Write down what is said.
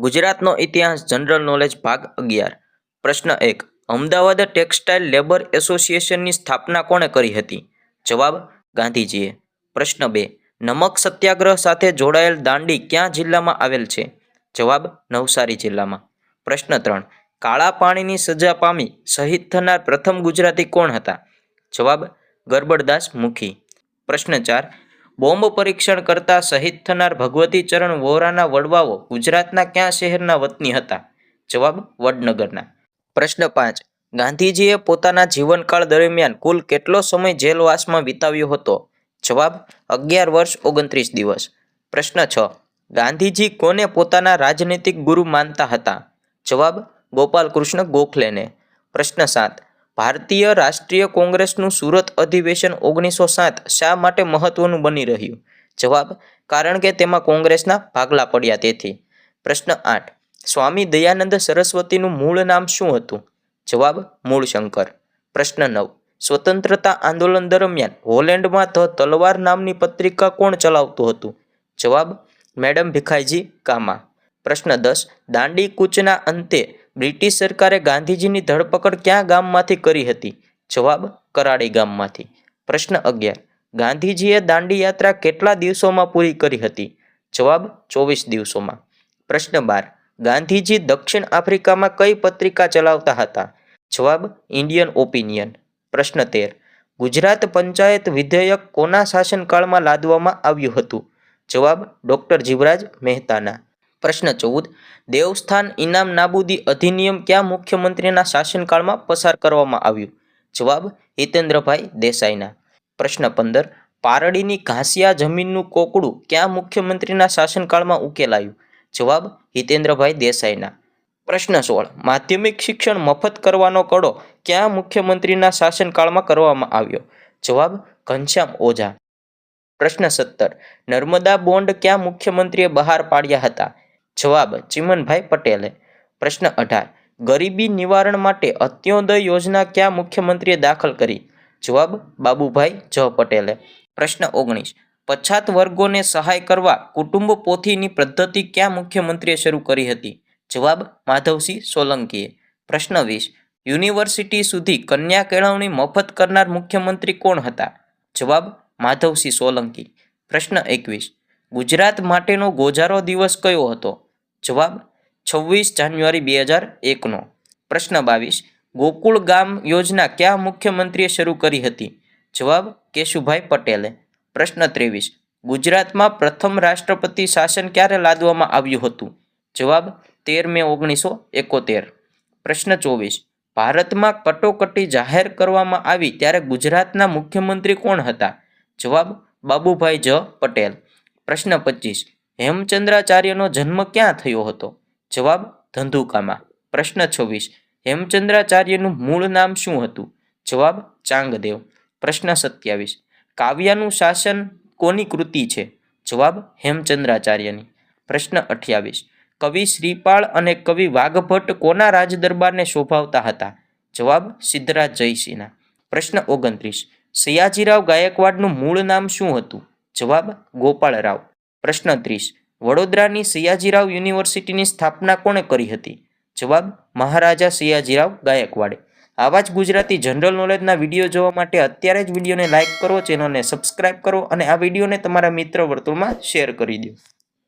ગુજરાતનો ઇતિહાસ general knowledge ભાગ અગિયાર. પ્રશ્ન એક, અમદાવાદ ટેક્સટાઇલ લેબર એસોસિએશનની સ્થાપના કોણે કરી હતી? જવાબ, ગાંધીજીએ. પ્રશ્ન બે, નમક સત્યાગ્રહ સાથે જોડાયેલ દાંડી ક્યાં જિલ્લામાં આવેલ છે? જવાબ, નવસારી જિલ્લામાં. પ્રશ્ન ત્રણ, કાળા પાણીની સજા પામી શહીદ થનાર પ્રથમ ગુજરાતી કોણ હતા? જવાબ, ગરબડદાસ મુખી. પ્રશ્ન ચાર બોમ્બ પરીક્ષણ કરતા શહીદ થનાર ભગવતી ચરણ વોરાના વડવાઓ ગુજરાતના ક્યાં શહેરના વતની હતા? જવાબ, વડનગરના. પ્રશ્ન પાંચ. ગાંધીજીએ પોતાના જીવનકાળ દરમિયાન કુલ કેટલો સમય જેલવાસમાં વિતાવ્યો હતો? જવાબ, અગિયાર વર્ષ ઓગણત્રીસ દિવસ. પ્રશ્ન છ. ગાંધીજી કોને પોતાના રાજનૈતિક ગુરુ માનતા હતા? જવાબ ગોપાલ કૃષ્ણ ગોખલેને. પ્રશ્ન સાત. ભારતીય રાષ્ટ્રીય કોંગ્રેસનું સુરત અધિવેશન ઓગણીસો સાત શા માટે મહત્વનું બની રહ્યું? જવાબ, કારણ કે તેમાં કોંગ્રેસના ભાગલા પડ્યા તેથી. પ્રશ્ન આઠ, સ્વામી દયાનંદ સરસ્વતીનું મૂળ નામ શું હતું? જવાબ, મૂળશંકર. પ્રશ્ન નવ, સ્વતંત્રતા આંદોલન દરમિયાન હોલેન્ડમાં ધ તલવાર નામની પત્રિકા કોણ ચલાવતું હતું? જવાબ, મેડમ ભીખાઈજી કામા. પ્રશ્ન દસ દાંડી કૂચના અંતે બ્રિટિશ સરકારે ગાંધીજીની ધરપકડ ક્યાં ગામમાંથી કરી હતી? જવાબ કરાડી ગામમાંથી. પ્રશ્ન અગિયાર. ગાંધીજીએ દાંડી યાત્રા કેટલા દિવસોમાં પૂરી કરી હતી? જવાબ, ચોવીસ દિવસોમાં. પ્રશ્ન બાર. ગાંધીજી દક્ષિણ આફ્રિકામાં કઈ પત્રિકા ચલાવતા હતા? જવાબ, ઇન્ડિયન ઓપિનિયન. પ્રશ્ન તેર. ગુજરાત પંચાયત વિધેયક કોના શાસનકાળમાં લાદવામાં આવ્યું હતું? જવાબ, ડૉક્ટર જીવરાજ મહેતાના. પ્રશ્ન ચૌદ. દેવસ્થાન ઇનામ નાબૂદી અધિનિયમ ક્યાં મુખ્યમંત્રીના શાસનકાળમાં પસાર કરવામાં આવ્યું? જવાબ, હિતેન્દ્રભાઈ દેસાઈના. પ્રશ્ન પંદર, પારડીની ઘાસિયા જમીનનું કોકડું ક્યાં મુખ્યમંત્રીના શાસનકાળમાં ઉકેલાયું? જવાબ, હિતેન્દ્રભાઈ દેસાઈના. પ્રશ્ન સોળ, માધ્યમિક શિક્ષણ મફત કરવાનો કડો ક્યાં મુખ્યમંત્રીના શાસનકાળમાં કરવામાં આવ્યો? જવાબ, ઘનશ્યામ ઓઝા. પ્રશ્ન સત્તર, નર્મદા બોન્ડ ક્યાં મુખ્યમંત્રીએ બહાર પાડ્યા હતા? જવાબ ચિમનભાઈ પટેલે. પ્રશ્ન અઢાર, ગરીબી નિવારણ માટે અત્યોદય યોજના ક્યાં મુખ્યમંત્રીએ દાખલ કરી? જવાબ બાબુભાઈ જ પટેલે. પ્રશ્ન ઓગણીસ, પછાત વર્ગોને સહાય કરવા કુટુંબ પોથીની પદ્ધતિ ક્યાં મુખ્યમંત્રીએ શરૂ કરી હતી? જવાબ માધવસિંહ સોલંકીએ. પ્રશ્ન વીસ, યુનિવર્સિટી સુધી કન્યા કેળવણી મફત કરનાર મુખ્યમંત્રી કોણ હતા? જવાબ માધવસિંહ સોલંકી. પ્રશ્ન એકવીસ, ગુજરાત માટેનો ગોજારો દિવસ કયો હતો? જવાબ છવ્વીસ જાન્યુઆરી બે હજાર એકનો. પ્રશ્ન બાવીસ, ગોકુળ ગામ યોજના કયા મુખ્યમંત્રીએ શરૂ કરી હતી? જવાબ કેશુભાઈ પટેલે. પ્રશ્ન ત્રેવીસ, ગુજરાતમાં પ્રથમ રાષ્ટ્રપતિ શાસન ક્યારે લાદવામાં આવ્યું હતું? જવાબ તેર મે ઓગણીસો એકોતેર. પ્રશ્ન ચોવીસ, ભારતમાં કટોકટી જાહેર કરવામાં આવી ત્યારે ગુજરાતના મુખ્યમંત્રી કોણ હતા? જવાબ બાબુભાઈ જ પટેલ. પ્રશ્ન પચીસ હેમચંદ્રાચાર્યનો જન્મ ક્યાં થયો હતો? જવાબ, ધંધુકામાં. પ્રશ્ન છવ્વીસ. હેમચંદ્રાચાર્યનું મૂળ નામ શું હતું? જવાબ, ચાંગદેવ. પ્રશ્ન સત્યાવીસ. કાવ્યાનું શાસન કોની કૃતિ છે? જવાબ, હેમચંદ્રાચાર્યની. પ્રશ્ન અઠ્યાવીસ. કવિ શ્રીપાળ અને કવિ વાઘભટ્ટ કોના રાજદરબારને શોભાવતા હતા? જવાબ, સિદ્ધરાજ જયસિંહના. પ્રશ્ન ઓગણત્રીસ. સયાજીરાવ ગાયકવાડનું મૂળ નામ શું હતું? જવાબ, ગોપાળરાવ. પ્રશ્ન ત્રીસ. વડોદરાની સયાજીરાવ યુનિવર્સિટીની સ્થાપના કોણે કરી હતી? જવાબ, મહારાજા સયાજીરાવ ગાયકવાડે. આવા જ ગુજરાતી જનરલ નોલેજના વીડિયો જોવા માટે અત્યારે જ વિડીયોને લાઇક કરો, ચેનલને સબસ્ક્રાઇબ કરો અને આ વિડીયોને તમારા મિત્ર વર્તુળમાં શેર કરી દો.